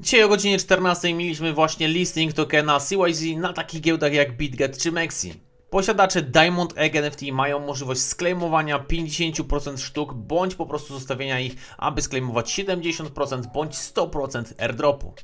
Dzisiaj o godzinie 14 mieliśmy właśnie listing tokena CYZ na takich giełdach jak BitGet czy Mexi. Posiadacze Diamond Egg NFT mają możliwość sklejmowania 50% sztuk, bądź po prostu zostawienia ich, aby sklejmować 70% bądź 100% airdropu.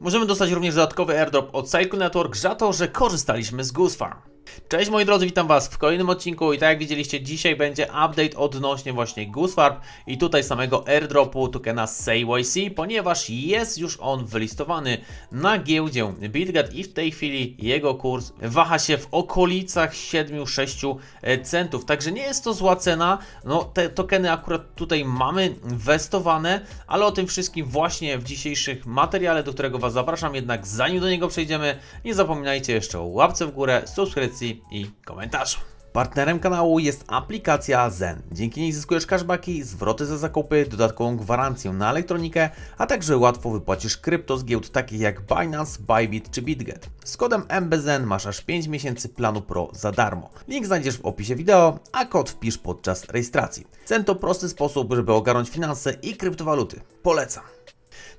Możemy dostać również dodatkowy airdrop od Cycle Network za to, że korzystaliśmy z Goose Farm. Cześć moi drodzy, witam Was w kolejnym odcinku i tak jak widzieliście, dzisiaj będzie update odnośnie właśnie Goose Farm i tutaj samego airdropu tokena CYC, ponieważ jest już on wylistowany na giełdzie BitGet i w tej chwili jego kurs waha się w okolicach 7-6 centów, także nie jest to zła cena, no te tokeny akurat tutaj mamy inwestowane, ale o tym wszystkim właśnie w dzisiejszych materiale, do którego Was zapraszam, jednak zanim do niego przejdziemy, nie zapominajcie jeszcze o łapce w górę, subskrypcji i komentarzu. Partnerem kanału jest aplikacja Zen. Dzięki niej zyskujesz cashbacki, zwroty za zakupy, dodatkową gwarancję na elektronikę, a także łatwo wypłacisz krypto z giełd takich jak Binance, Bybit czy BitGet. Z kodem MBZEN masz aż 5 miesięcy planu Pro za darmo. Link znajdziesz w opisie wideo, a kod wpisz podczas rejestracji. Zen to prosty sposób, żeby ogarnąć finanse i kryptowaluty. Polecam.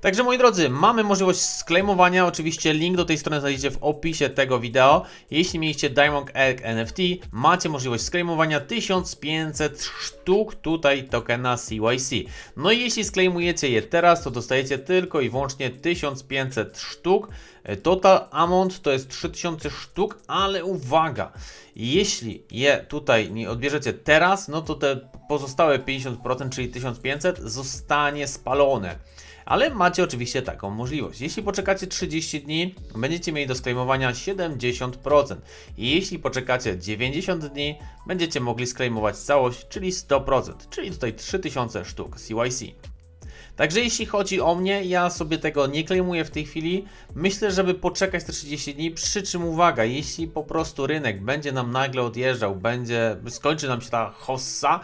Także moi drodzy, mamy możliwość sklejmowania. Oczywiście link do tej strony znajdziecie w opisie tego wideo. Jeśli mieliście Diamond Egg NFT, macie możliwość sklejmowania 1500 sztuk tutaj tokena CYC. No i jeśli sklejmujecie je teraz, to dostajecie tylko i wyłącznie 1500 sztuk. Total amount to jest 3000 sztuk, ale uwaga, jeśli je tutaj nie odbierzecie teraz, no to te pozostałe 50%, czyli 1500 zostanie spalone. Ale macie oczywiście taką możliwość. Jeśli poczekacie 30 dni, będziecie mieli do sklejmowania 70%. I jeśli poczekacie 90 dni, będziecie mogli sklejmować całość, czyli 100%, czyli tutaj 3000 sztuk CYC. Także jeśli chodzi o mnie, ja sobie tego nie klejmuję w tej chwili. Myślę, żeby poczekać te 30 dni. Przy czym uwaga, jeśli po prostu rynek będzie nam nagle odjeżdżał, będzie, skończy nam się ta hossa,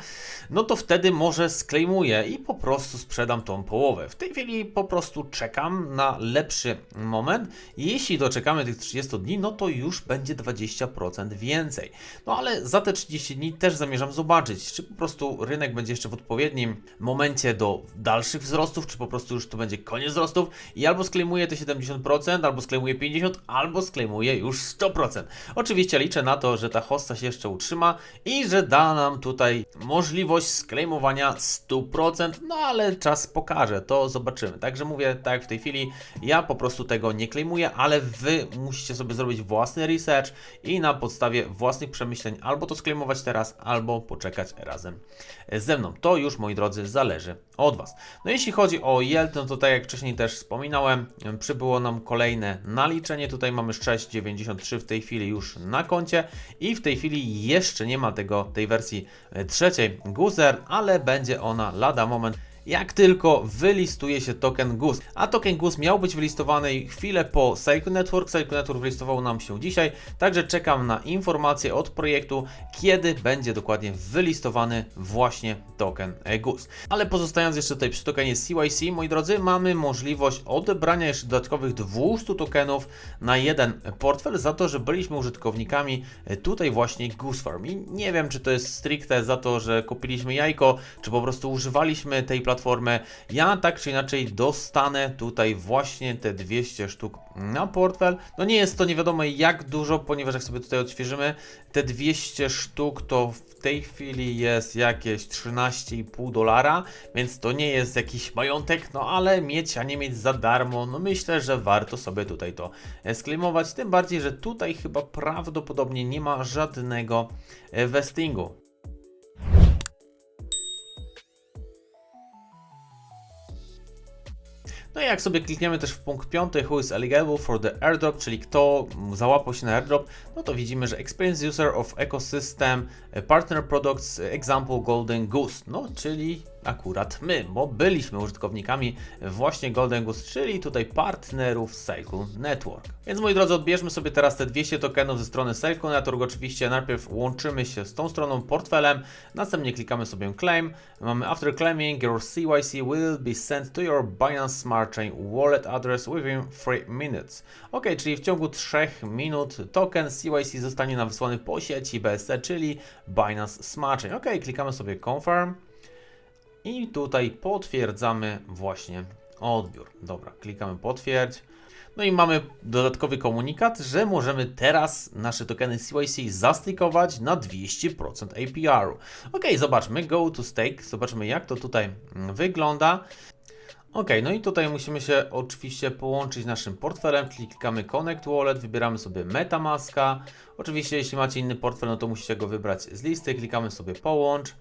no to wtedy może sklejmuję i po prostu sprzedam tą połowę. W tej chwili po prostu czekam na lepszy moment. Jeśli doczekamy tych 30 dni, no to już będzie 20% więcej. No ale za te 30 dni też zamierzam zobaczyć, czy po prostu rynek będzie jeszcze w odpowiednim momencie do dalszych wzrostów wzrostów, czy po prostu już to będzie koniec wzrostów i albo sklejmuję te 70%, albo sklejmuję 50%, albo sklejmuję już 100%. Oczywiście liczę na to, że ta hosta się jeszcze utrzyma i że da nam tutaj możliwość sklejmowania 100%, no ale czas pokaże, to zobaczymy. Także mówię, tak jak w tej chwili, ja po prostu tego nie klejmuję, ale Wy musicie sobie zrobić własny research i na podstawie własnych przemyśleń albo to sklejmować teraz, albo poczekać razem ze mną. To już, moi drodzy, zależy od Was. No jeśli chodzi o no to tak jak wcześniej też wspominałem, przybyło nam kolejne naliczenie. Tutaj mamy 6,93 w tej chwili już na koncie i w tej chwili jeszcze nie ma tego, tej wersji trzeciej Guzer, ale będzie ona lada moment jak tylko wylistuje się token GUS. A token GUS miał być wylistowany chwilę po Cycle Network. Cycle Network wylistował nam się dzisiaj, także czekam na informacje od projektu, kiedy będzie dokładnie wylistowany właśnie token GUS. Ale pozostając jeszcze tutaj przy tokenie CYC, moi drodzy, mamy możliwość odebrania jeszcze dodatkowych 200 tokenów na jeden portfel za to, że byliśmy użytkownikami tutaj właśnie Goose Farm. I nie wiem, czy to jest stricte za to, że kupiliśmy jajko, czy po prostu używaliśmy tej platformy platformę. Ja tak czy inaczej dostanę tutaj właśnie te 200 sztuk na portfel. No nie jest to nie wiadomo jak dużo, ponieważ jak sobie tutaj odświeżymy, te 200 sztuk to w tej chwili jest jakieś 13,5 dolara, więc to nie jest jakiś majątek, no ale mieć, a nie mieć za darmo, no myślę, że warto sobie tutaj to sklejmować, tym bardziej, że tutaj chyba prawdopodobnie nie ma żadnego vestingu. No i jak sobie klikniemy też w punkt 5, who is eligible for the airdrop, czyli kto załapał się na airdrop, no to widzimy, że experience user of ecosystem partner products example golden goose, no czyli akurat my, bo byliśmy użytkownikami właśnie Golden Goose, czyli tutaj partnerów Cycle Network. Więc moi drodzy, odbierzmy sobie teraz te 200 tokenów ze strony Cycle Network. Oczywiście najpierw łączymy się z tą stroną portfelem, następnie klikamy sobie claim. Mamy after claiming your CYC will be sent to your Binance Smart Chain wallet address within 3 minutes. Ok, czyli w ciągu 3 minut token CYC zostanie nam wysłany po sieci BSC, czyli Binance Smart Chain. Ok, klikamy sobie confirm. I tutaj potwierdzamy właśnie odbiór. Dobra, klikamy potwierdź. No i mamy dodatkowy komunikat, że możemy teraz nasze tokeny CYC zastykować na 200% APR-u. Ok, zobaczmy, go to stake, zobaczmy jak to tutaj mm, wygląda. Ok, no i tutaj musimy się oczywiście połączyć naszym portfelem, klikamy Connect Wallet, wybieramy sobie Metamaska. Oczywiście jeśli macie inny portfel, no to musicie go wybrać z listy, klikamy sobie połącz.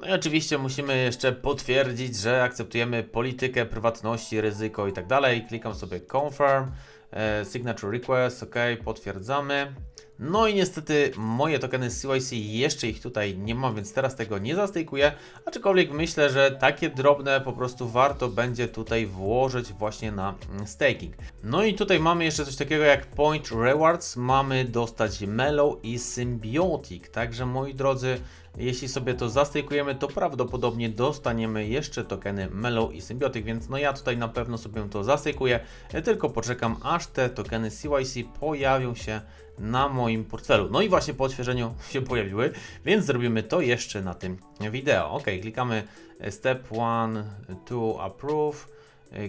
No i oczywiście musimy jeszcze potwierdzić, że akceptujemy politykę prywatności, ryzyko i tak dalej. Klikam sobie Confirm, e, Signature Request, ok, potwierdzamy. No i niestety moje tokeny CYC jeszcze ich tutaj nie mam, więc teraz tego nie zastejkuję. Aczkolwiek myślę, że takie drobne po prostu warto będzie tutaj włożyć właśnie na mm, staking. No i tutaj mamy jeszcze coś takiego jak Point Rewards. Mamy dostać Mellow i Symbiotic. Także moi drodzy, jeśli sobie to zastejkujemy, to prawdopodobnie dostaniemy jeszcze tokeny Mellow i Symbiotic, więc no ja tutaj na pewno sobie to zastejkuję, tylko poczekam aż te tokeny CYC pojawią się na moim portfelu. No i właśnie po odświeżeniu się pojawiły, więc zrobimy to jeszcze na tym wideo. Ok, klikamy step 1 to approve,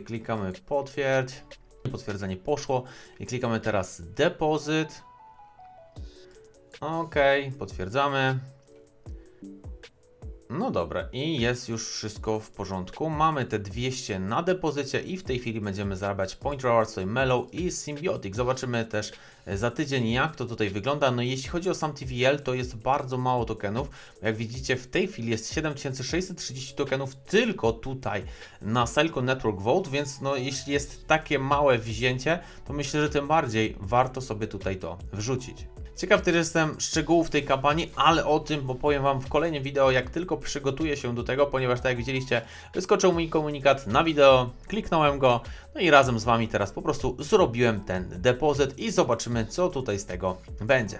klikamy potwierdź, potwierdzenie poszło i klikamy teraz depozyt. Ok, potwierdzamy. No dobra, i jest już wszystko w porządku. Mamy te 200 na depozycie i w tej chwili będziemy zarabiać Point Rewards, tutaj Mellow i Symbiotic. Zobaczymy też e, za tydzień jak to tutaj wygląda. No jeśli chodzi o sam TVL, to jest bardzo mało tokenów. Jak widzicie, w tej chwili jest 7630 tokenów tylko tutaj na Cellco Network Vote, więc no jeśli jest takie małe wzięcie, to myślę, że tym bardziej warto sobie tutaj to wrzucić. Ciekaw też jestem szczegółów tej kampanii, ale o tym opowiem Wam w kolejnym wideo, jak tylko przygotuję się do tego, ponieważ tak jak widzieliście, wyskoczył mi komunikat na wideo, kliknąłem go, no i razem z Wami teraz po prostu zrobiłem ten depozyt i zobaczymy, co tutaj z tego będzie.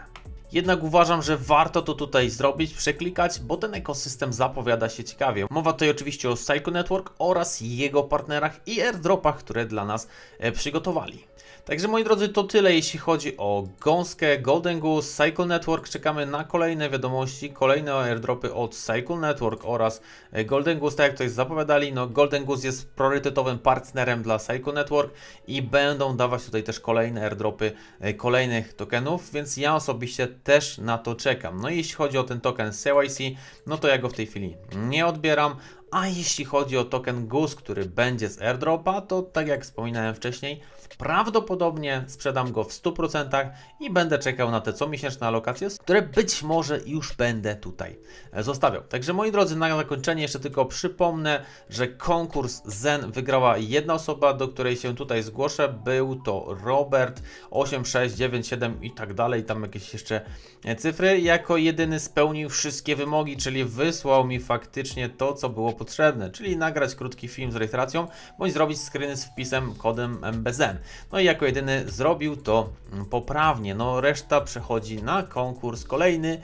Jednak uważam, że warto to tutaj zrobić, przeklikać, bo ten ekosystem zapowiada się ciekawie. Mowa tutaj oczywiście o Psycho Network oraz jego partnerach i airdropach, które dla nas e, przygotowali. Także moi drodzy, to tyle jeśli chodzi o gąskę Golden Goose, Cycle Network. Czekamy na kolejne wiadomości, kolejne airdropy od Cycle Network oraz e, Golden Goose, tak jak jest zapowiadali. No, Golden Goose jest priorytetowym partnerem dla Cycle Network i będą dawać tutaj też kolejne airdropy e, kolejnych tokenów, więc ja osobiście też na to czekam. No i jeśli chodzi o ten token CYC, no to ja go w tej chwili nie odbieram, a jeśli chodzi o token Goose, który będzie z airdropa, to tak jak wspominałem wcześniej, prawdopodobnie sprzedam go w 100% i będę czekał na te comiesięczne alokacje, które być może już będę tutaj zostawiał. Także moi drodzy, na zakończenie jeszcze tylko przypomnę, że konkurs Zen wygrała jedna osoba, do której się tutaj zgłoszę. Był to Robert 8697 i tak dalej, tam jakieś jeszcze cyfry. Jako jedyny spełnił wszystkie wymogi, czyli wysłał mi faktycznie to, co było potrzebne, czyli nagrać krótki film z rejestracją, bądź zrobić screeny z wpisem kodem MBZN. No i jako jedyny zrobił to poprawnie. No reszta przechodzi na konkurs kolejny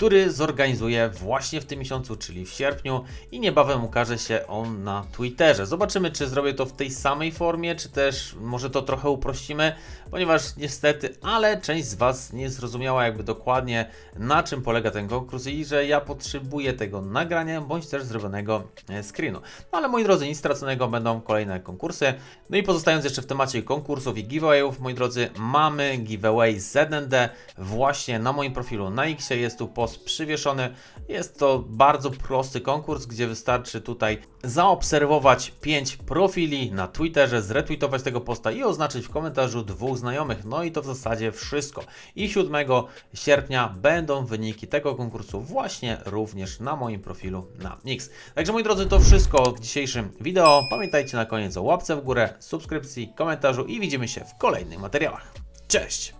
który zorganizuje właśnie w tym miesiącu, czyli w sierpniu i niebawem ukaże się on na Twitterze. Zobaczymy, czy zrobię to w tej samej formie, czy też może to trochę uprościmy, ponieważ niestety, ale część z Was nie zrozumiała jakby dokładnie na czym polega ten konkurs i że ja potrzebuję tego nagrania, bądź też zrobionego e, screenu. No ale moi drodzy, nic straconego, będą kolejne konkursy. No i pozostając jeszcze w temacie konkursów i giveawayów, moi drodzy, mamy giveaway ZND właśnie na moim profilu na X. Jest tu post przywieszony. Jest to bardzo prosty konkurs, gdzie wystarczy tutaj zaobserwować 5 profili na Twitterze, zretweetować tego posta i oznaczyć w komentarzu dwóch znajomych. No i to w zasadzie wszystko. I 7 sierpnia będą wyniki tego konkursu właśnie również na moim profilu na Nix. Także moi drodzy, to wszystko w dzisiejszym wideo. Pamiętajcie na koniec o łapce w górę, subskrypcji, komentarzu i widzimy się w kolejnych materiałach. Cześć!